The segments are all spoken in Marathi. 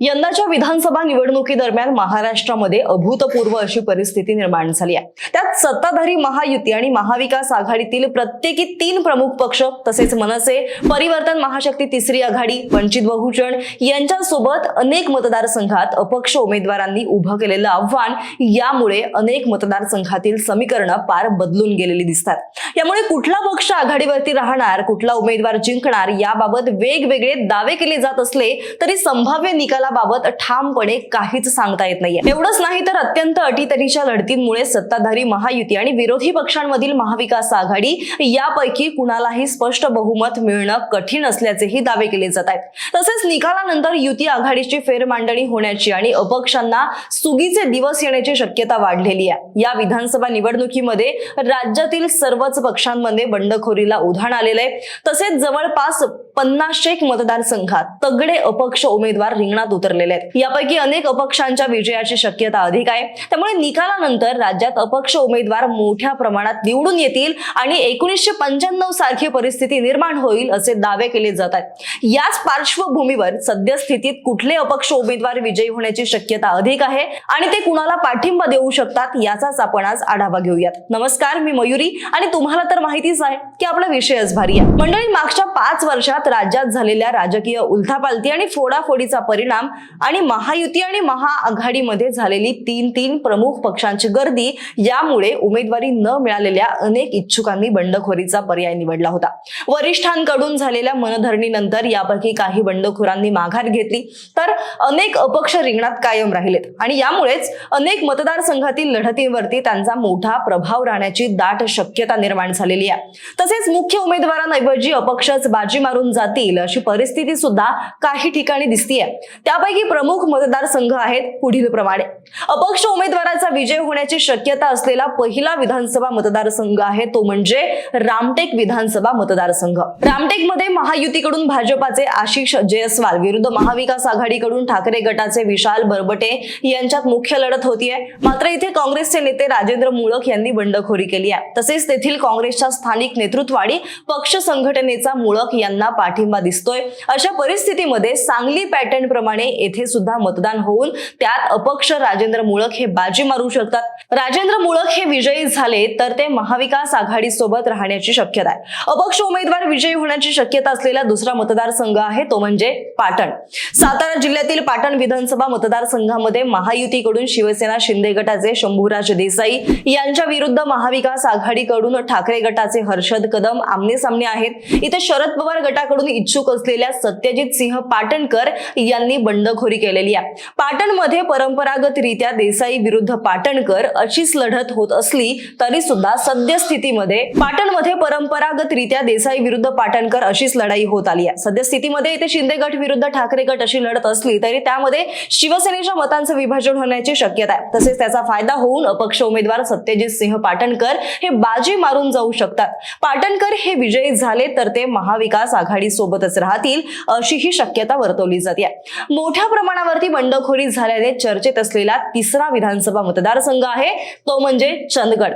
यंदाच्या विधानसभा निवडणुकीदरम्यान महाराष्ट्रामध्ये अभूतपूर्व अशी परिस्थिती निर्माण झाली आहे. त्यात सत्ताधारी महायुती आणि महाविकास आघाडीतील प्रत्येकी तीन प्रमुख पक्ष तसेच मनसे परिवर्तन महाशक्ती तिसरी आघाडी वंचित बहुजन यांच्यासोबत अनेक मतदारसंघात अपक्ष उमेदवारांनी उभं केलेलं आव्हान यामुळे अनेक मतदारसंघातील समीकरणं पार बदलून गेलेली दिसतात. यामुळे कुठला पक्ष आघाडीवरती राहणार कुठला उमेदवार जिंकणार याबाबत वेगवेगळे दावे केले जात असले तरी संभाव्य निकालाबाबत ठामपणे काहीच सांगता येत नाहीये. एवढंच नाही तर अत्यंत अटीतटीच्या लढतींमुळे सत्ताधारी महायुती आणि विरोधी पक्षांमधील महाविकास आघाडी यापैकी कुणालाही स्पष्ट बहुमत मिळणं कठीण असल्याचेही दावे केले जात आहेत. तसेच निकालानंतर युती आघाडीची फेरमांडणी होण्याची आणि अपक्षांना सुगीचे दिवस येण्याची शक्यता वाढलेली आहे. या विधानसभा निवडणुकीमध्ये राज्यातील सर्वच पक्षांमध्ये बंडखोरीला उधाण आलेलं आहे. तसेच जवळपास पन्नासशे मतदारसंघात तगडे अपक्ष उमेदवार रिंगणात उतरलेले आहेत. यापैकी अनेक अपक्षांच्या विजयाची शक्यता अधिक आहे. त्यामुळे निकालानंतर राज्यात अपक्ष उमेदवार मोठ्या प्रमाणात निवडून येतील आणि एकोणीसशे पंच्याण्णव सारखी परिस्थिती निर्माण होईल असे दावे केले जात आहेत. याच पार्श्वभूमीवर सद्यस्थितीत कुठले अपक्ष उमेदवार विजयी होण्याची शक्यता अधिक आहे आणि ते कुणाला पाठिंबा देऊ शकतात याचाच आपण आज आढावा घेऊयात. नमस्कार मी मयुरी आणि तुम्हाला तर माहितीच आहे की आपला विषयच भारी आहे. मंडळी मागच्या पाच वर्षात राज्यात झालेल्या राजकीय उलथापालथी आणि फोडाफोडीचा परिणाम आणि महायुती आणि महाआघाडीमध्ये झालेली तीन तीन प्रमुख पक्षांची गर्दी यामुळे उमेदवारी न मिळालेल्या अनेक इच्छुकांनी बंडखोरीचा पर्याय निवडला होता. वरिष्ठांकडून झालेल्या मनधरणीनंतर यापैकी काही बंडखोरांनी माघार घेतली तर अनेक अपक्ष रिंगणात कायम राहिलेत आणि यामुळेच अनेक मतदारसंघातील लढतींवरती त्यांचा मोठा प्रभाव राहण्याची दाट शक्यता निर्माण झालेली आहे. तसेच मुख्य उमेदवारांऐवजी अपक्षच बाजी मारून जातील अशी परिस्थिती सुद्धा काही ठिकाणी दिसतीये. त्यापैकी प्रमुख मतदारसंघ आहेत पुढील प्रमाणे. अपक्ष उमेदवाराचा विजय होण्याची शक्यता असलेला पहिला विधानसभा मतदारसंघ आहे तो म्हणजे रामटेक विधानसभा मतदारसंघ. रामटेकमध्ये महायुतीकडून भाजपाचे आशिष जयस्वाल विरुद्ध महाविकास आघाडीकडून ठाकरे गटाचे विशाल बरबटे यांच्यात मुख्य लढत होतीये. मात्र इथे काँग्रेसचे नेते राजेंद्र मुळक यांनी बंडखोरी केली आहे. तसेच तेथील काँग्रेसच्या स्थानिक नेतृत्वाडी पक्ष संघटनेचा मुळक यांना पाठिंबा दिसतोय. अशा परिस्थितीमध्ये सांगली पॅटर्न प्रमाणे येथे सुद्धा मतदान होऊन त्यात अपक्ष राजेंद्र मुळक हे बाजी मारू शकतात. राजेंद्र मुळक हे विजयी झाले तर ते महाविकास आघाडी सोबत राहण्याची शक्यता आहे. अपक्ष उमेदवार विजयी होण्याची शक्यता असलेला दुसरा मतदारसंघ आहे तो म्हणजे पाटण. सातारा जिल्ह्यातील पाटण विधानसभा मतदारसंघामध्ये महायुतीकडून शिवसेना शिंदे गटाचे शंभूराज देसाई यांच्या विरुद्ध महाविकास आघाडीकडून ठाकरे गटाचे हर्षद कदम आमने सामने आहेत. इथे शरद पवार गटाकडून इच्छुक असलेल्या सत्यजित सिंह पाटणकर यांनी बंडखोरी केलेली आहे. पाटणमध्ये परंपरागतरित्या देसाई विरुद्ध पाटणकर अशीच लढत होत असली तरी सुद्धा सद्यस्थितीमध्ये पाटणमध्ये परंपरागतरित्या देसाई विरुद्ध पाटणकर अशीच लढाई होत आली आहे. सद्यस्थितीमध्ये इथे शिंदे गट विरुद्ध ठाकरे गट अशी लढत असली तरी त्यामध्ये शिवसेनेच्या मतांचं विभाजन होण्याची शक्यता आहे. तसेच त्याचा फायदा होऊन अपक्ष उमेदवार सत्यजित सिंह पाटणकर हे बाजी मारून जाऊ शकतात. पाटणकर हे विजयी झाले तर ते महाविकास आघाडी सोबतच राहतील अशी ही शक्यता वर्तवली जाते. मोठ्या प्रमाणावरती बंडखोरी झाल्याने चर्चेत असलेला तिसरा विधानसभा मतदारसंघ आहे तो म्हणजे चंदगड.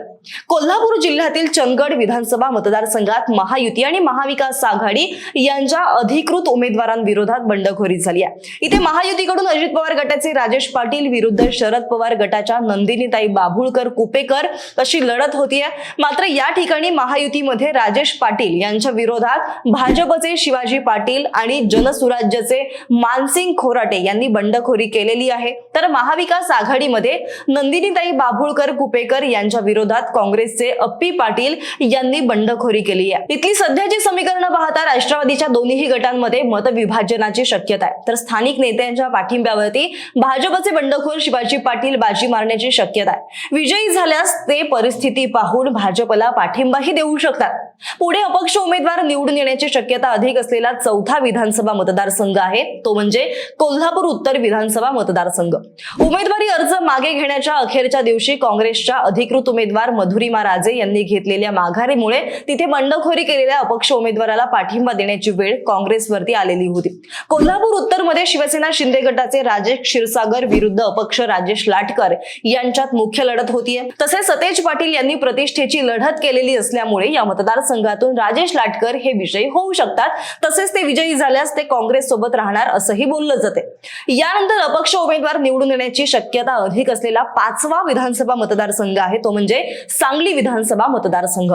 कोल्हापूर जिल्ह्यातील चंदगड विधानसभा मतदारसंघात महायुती आणि महाविकास आघाडी यांच्या अधिकृत उमेदवारांविरोधात बंडखोरी झाली आहे. इथे महायुतीकडून अजित पवार गटाचे राजेश पाटील विरुद्ध शरद पवार गटाच्या नंदिनीताई बाभुळकर कुपेकर अशी लढत होतीये. मात्र या ठिकाणी महायुतीमध्ये राजेश पाटील यांच्या विरोधात भाजपचे शिवाजी पाटील आणि जनसुराज्याचे मानसिंग खोराटे यांनी बंडखोरी केलेली आहे. तर महाविकास आघाडीमध्ये नंदिनीताई बाभुळकर कुपेकर यांच्या विरोधात काँग्रेसचे अप्पी पाटील यांनी बंडखोरी केली आहे. इथली सध्याची समीकरणं पाहता राष्ट्रवादीच्या दोन्ही गटांमध्ये मतविभाजनाची शक्यता आहे. तर स्थानिक नेत्यांच्या पाठिंब्यावरती भाजपचे बंडखोर शिवाजी पाटील बाजी मारण्याची शक्यता आहे. विजयी झाल्यास ते परिस्थिती पाहून भाजपला पाठिंबाही देऊ शकतात. पुढे अपक्ष उमेदवार निवडून येण्याची शक्यता अधिक असलेला चौथा विधानसभा मतदारसंघ आहे. तो म्हणजे कोल्हापूर उत्तर विधानसभा मतदारसंघ. उमेदवारी अर्ज मागे घेण्याच्या अखेरच्या दिवशी काँग्रेसच्या अधिकृत उमेदवार मधुरिमा राजे यांनी घेतलेल्या माघारीमुळे तिथे बंडखोरी केलेल्या अपक्ष उमेदवाराला पाठिंबा देण्याची वेळ काँग्रेसवरती आलेली होती. कोल्हापूर उत्तरमध्ये शिवसेना शिंदे गटाचे राजेश क्षीरसागर विरुद्ध अपक्ष राजेश लाटकर यांच्यात मुख्य लढत होतीये. तसेच सतेज पाटील यांनी प्रतिष्ठेची लढत केलेली असल्यामुळे या मतदारसंघ मतदारसंघातून राजेश लाटकर हे विजयी होऊ शकतात. तसेच ते विजयी झाल्यास ते काँग्रेस सोबत राहणार असंही बोललं जाते यानंतर अपक्ष उमेदवार निवडून येण्याची शक्यता अधिक असलेला पाचवा विधानसभा मतदारसंघ आहे तो म्हणजे सांगली विधानसभा मतदारसंघ.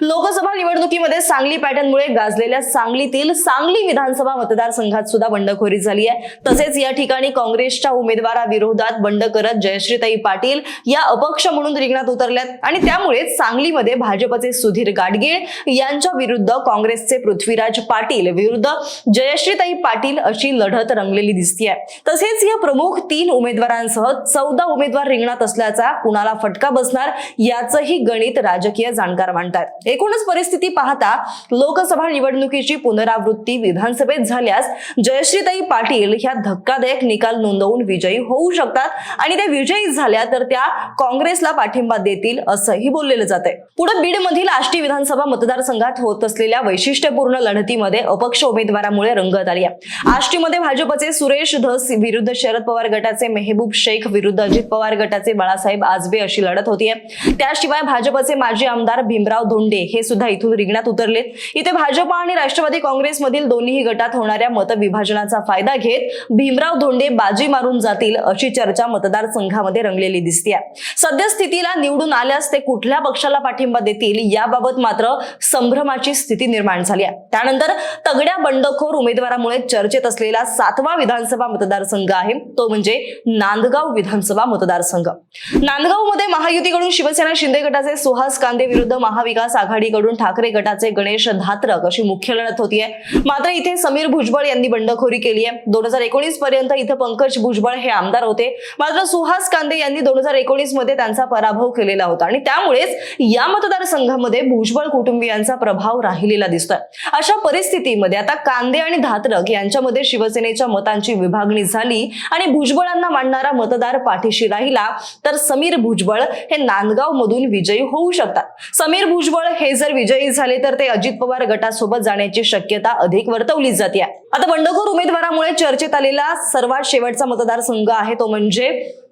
लोकसभा निवडणुकीमध्ये सांगली पॅटर्नमुळे गाजलेल्या सांगलीतील सांगली विधानसभा मतदारसंघात सुद्धा बंडखोरी झाली आहे. तसेच या ठिकाणी काँग्रेसच्या उमेदवाराविरोधात बंड करत जयश्रीताई पाटील या अपक्ष म्हणून रिंगणात उतरल्यात आणि त्यामुळे सांगलीमध्ये भाजपचे सुधीर गाडगीळ यांच्या विरुद्ध काँग्रेसचे पृथ्वीराज पाटील विरुद्ध जयश्रीताई पाटील अशी लढत रंगलेली दिसतीये. तसेच या प्रमुख तीन उमेदवारांसह चौदा उमेदवार रिंगणात असल्याचा कुणाला फटका बसणार याचंही गणित राजकीय जाणकार मांडतात. एकूणच परिस्थिती पाहता लोकसभा निवडणुकीची पुनरावृत्ती विधानसभेत झाल्यास जयश्रीताई पाटील ह्या धक्कादायक निकाल नोंदवून विजयी होऊ शकतात आणि त्या विजयी झाल्या तर त्या काँग्रेसला पाठिंबा देतील असंही बोललेलं जात आहे पुढे बीड मधील आष्टी विधानसभा मतदारसंघात होत असलेल्या वैशिष्ट्यपूर्ण लढतीमध्ये अपक्ष उमेदवारामुळे रंगत आली आहे. आष्टीमध्ये भाजपचे सुरेश धस विरुद्ध शरद पवार गटाचे मेहबूब शेख विरुद्ध अजित पवार गटाचे बाळासाहेब आजबे अशी लढत होतीये त्याशिवाय भाजपचे माजी आमदार भीमराव धोंडे हे सुद्धा इथून रिंगणात उतरलेत. इथे भाजप आणि राष्ट्रवादी काँग्रेसमधील दोन्ही गटात होणाऱ्या मतविभाजनाचा फायदा घेत भीमराव धोंडे बाजी मारून जातील अशी चर्चा मतदारसंघामध्ये रंगलेली दिसते सध्या स्थितीला निवडून आल्यास ते कुठल्या पक्षाला पाठिंबा देतील याबाबत मात्र संभ्रमाची स्थिती निर्माण झाली आहे. त्यानंतर तगड्या बंडखोर उमेदवारामुळे चर्चेत असलेला सातवा विधानसभा मतदारसंघ आहे. तो म्हणजे नांदगाव विधानसभा मतदारसंघ. नांदगावमध्ये महायुतीकडून शिवसेना शिंदे गटाचे सुहास कांदे विरुद्ध महाविकास आघाडीकडून ठाकरे गटाचे गणेश धात्रक अशी मुख्य लढत होतीये मात्र इथे समीर भुजबळ यांनी बंडखोरी केली आहे. दोन हजार एकोणीस पर्यंत इथं पंकज भुजबळ हे आमदार होते. मात्र सुहास कांदे यांनी दोन हजार एकोणीसमध्ये त्यांचा पराभव केलेला होता आणि त्यामुळेच या मतदारसंघामध्ये भुजबळ कुटुंब कुटुंबियांचा प्रभाव राहिलेला दिसतोय. अशा परिस्थितीमध्ये आता कांदे आणि धात्रक यांच्यामध्ये शिवसेनेच्या मतांची विभागणी झाली आणि भुजबळांना मांडणारा मतदार पाठीशी राहिला तर समीर भुजबळ हे नांदगाव मधून विजयी होऊ शकतात. समीर भुजबळ हे जर विजयी झाले तर ते अजित पवार गटासोबत जाण्याची शक्यता अधिक वर्तवली जाते आता बंडखोर उमेदवारामुळे चर्चेत आलेला सर्वात शेवटचा मतदारसंघ आहे तो म्हणजे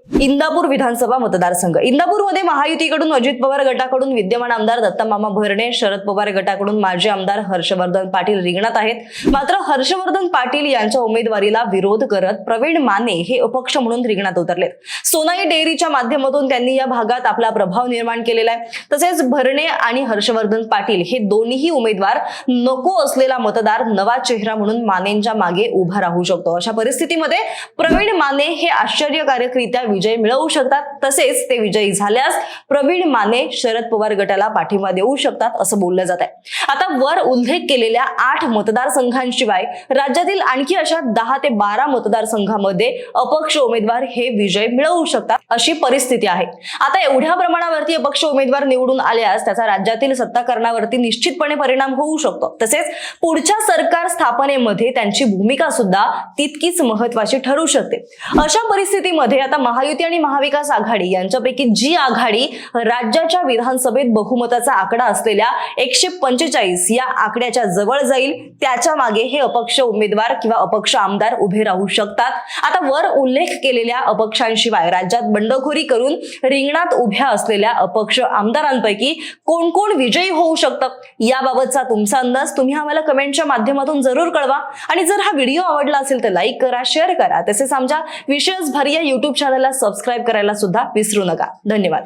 इंदापूर विधानसभा मतदारसंघ. इंदापूरमध्ये महायुतीकडून अजित पवार गटाकडून विद्यमान आमदार दत्तामामा भरणे शरद पवार गटाकडून माजी आमदार हर्षवर्धन पाटील रिंगणात आहेत. मात्र हर्षवर्धन पाटील यांच्या उमेदवारीला विरोध करत प्रवीण माने हे अपक्ष म्हणून रिंगणात उतरलेत. सोनाई डेअरीच्या माध्यमातून त्यांनी या भागात आपला प्रभाव निर्माण केलेला आहे. तसेच भरणे आणि हर्षवर्धन पाटील हे दोन्ही उमेदवार नको असलेला मतदार नवा चेहरा म्हणून मानेंच्या मागे उभा राहू शकतो. अशा परिस्थितीमध्ये प्रवीण माने हे आश्चर्यकारकरित्या विजय मिळवू शकतात. तसेच ते विजयी झाल्यास प्रवीण माने शरद पवार गटाला पाठिंबा देऊ शकतात असं बोललं जात आहे. आता वर उल्लेख केलेल्या आठ मतदारसंघांशिवाय राज्यातील आणखी अशा दहा ते बारा मतदारसंघामध्ये अपक्ष उमेदवार हे विजय मिळवू शकतात अशी परिस्थिती आहे. आता एवढ्या प्रमाणावरती अपक्ष उमेदवार निवडून आल्यास त्याचा राज्यातील सत्ताकरणावरती निश्चितपणे परिणाम होऊ शकतो. तसेच पुढच्या सरकार स्थापनेमध्ये त्यांची भूमिका सुद्धा तितकीच महत्वाची ठरू शकते. अशा परिस्थितीमध्ये आता महा महायुती आणि महाविकास आघाडी यांच्यापैकी जी आघाडी राज्याच्या विधानसभेत बहुमताचा आकडा असलेल्या एकशे पंचेचाळीस या आकड्याच्या जवळ जाईल त्याच्यामागे हे अपक्ष उमेदवार किंवा अपक्ष आमदार उभे राहू शकतात. आता वर उल्लेख केलेल्या अपक्षांशिवाय राज्यात बंडखोरी करून रिंगणात उभ्या असलेल्या अपक्ष आमदारांपैकी कोण कोण विजयी होऊ शकतं? याबाबतचा तुमचा अंदाज तुम्ही आम्हाला कमेंटच्या माध्यमातून जरूर कळवा. आणि जर हा व्हिडिओ आवडला असेल तर लाईक करा शेअर करा. तसेच आमच्या विशेष भर या युट्यूब चॅनलला सबस्क्राईब करायला सुद्धा विसरू नका. धन्यवाद.